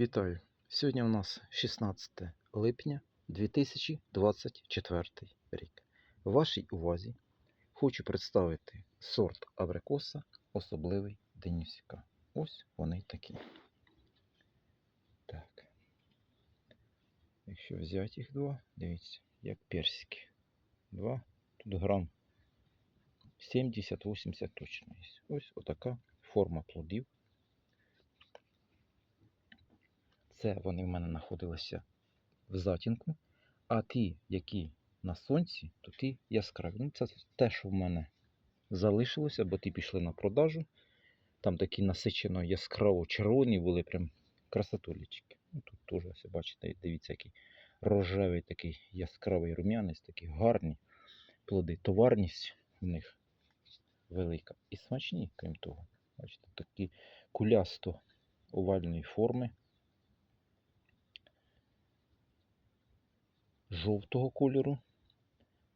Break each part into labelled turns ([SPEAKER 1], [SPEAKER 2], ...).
[SPEAKER 1] Вітаю! Сьогодні у нас 16 липня 2024 рік. В вашій увазі хочу представити сорт абрикоса особливий Денисіка. Ось вони такі. Так. Якщо взяти їх два, дивіться, як персики. Два, тут грам 70-80 точно є. Ось отака форма плодів. Це вони в мене знаходилися в затінку. А ті, які на сонці, то ті яскраві. Ну, це те, що в мене залишилося, бо ті пішли на продажу. Там такі насичено яскраво червоні були, прям красотулечки. Ну, тут теж, ось, бачите, дивіться, який рожевий такий яскравий рум'янець, такі гарні плоди. Товарність в них велика. І смачні, крім того. Бачите, такі кулясто овальної форми. Жовтого кольору,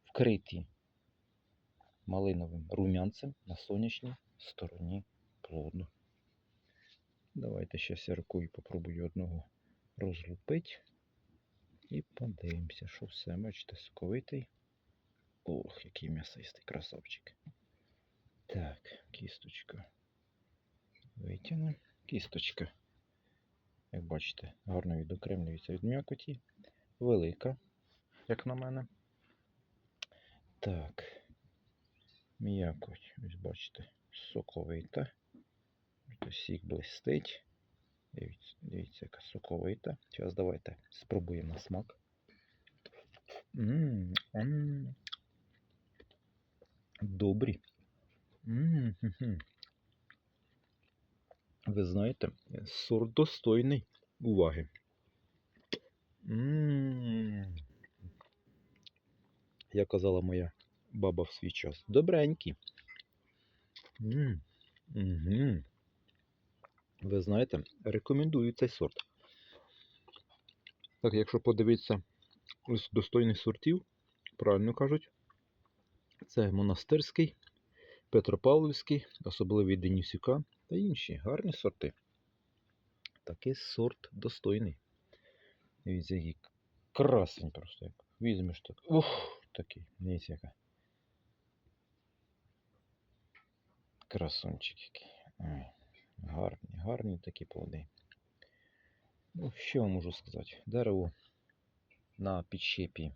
[SPEAKER 1] вкриті малиновим рум'янцем на сонячній стороні плоду. Давайте зараз я рукою попробую одного розлупити і подивимося, що все. Бачите, соковитий. Ох, який м'ясистий красавчик. Так, кісточка. Витягнемо. Кісточка, як бачите, гарно відокремлюється від м'якоті. Велика як на мене. Так. М'якоть, ось бачите, соковита. Сік блистить. Дивіться, дивіться, яка соковита. Зараз давайте спробуємо на смак. М -м -м. Добрі. М -м -м. Ви знаєте, сорт достойний уваги. М як казала моя баба в свій час. Добренькі. М Ви знаєте, рекомендую цей сорт. Так, якщо подивитися ось достойних сортів, правильно кажуть, це монастирський, Петропавлівський, особливий Денисюка та інші гарні сорти. Такий сорт достойний. Дивіться, який красень просто. Візьмеш так. Ух! Такий. Дивіться яка. Красунчик який. Ой, гарні, гарні такі плоди. Ну, що я можу сказати? Дерево на підщепі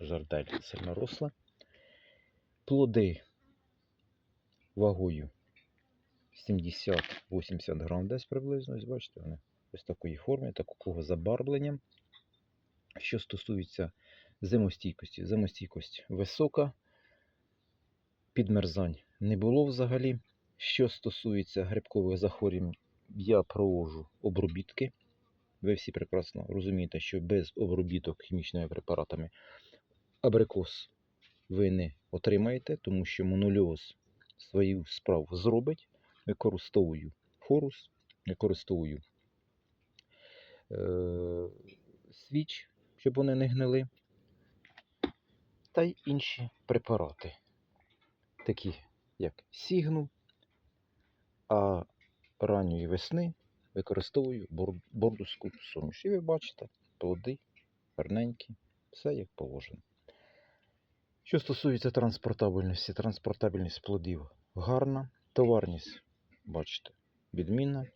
[SPEAKER 1] жардель сильно росле. Плоди вагою 70-80 грам десь приблизно. Ось бачите, вони ось такої форми, такого забарблення. Що стосується зимостійкості. Зимостійкость висока, підмерзань не було взагалі. Що стосується грибкових захворювань, я проводжу обробітки. Ви всі прекрасно розумієте, що без обробіток хімічними препаратами абрикос ви не отримаєте, тому що монольоз свою справу зробить. Використовую форус, використовую е- свіч, щоб вони не гнили та й інші препарати, такі як сігну, а ранньої весни використовую бордовську суміш. І ви бачите, плоди гарненькі, все як положено. Що стосується транспортабельності, транспортабельність плодів гарна, товарність, бачите, відмінна.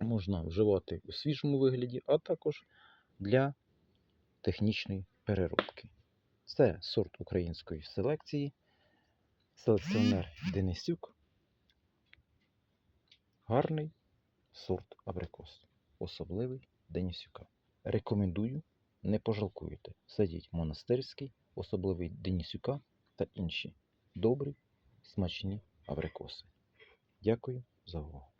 [SPEAKER 1] Можна вживати у свіжому вигляді, а також для технічної переробки. Це сорт української селекції. Селекціонер Денисюк. Гарний сорт абрикос. Особливий Денисюка. Рекомендую, не пожалкуєте. Садіть монастирський, особливий Денисюка та інші добрі, смачні абрикоси. Дякую за увагу.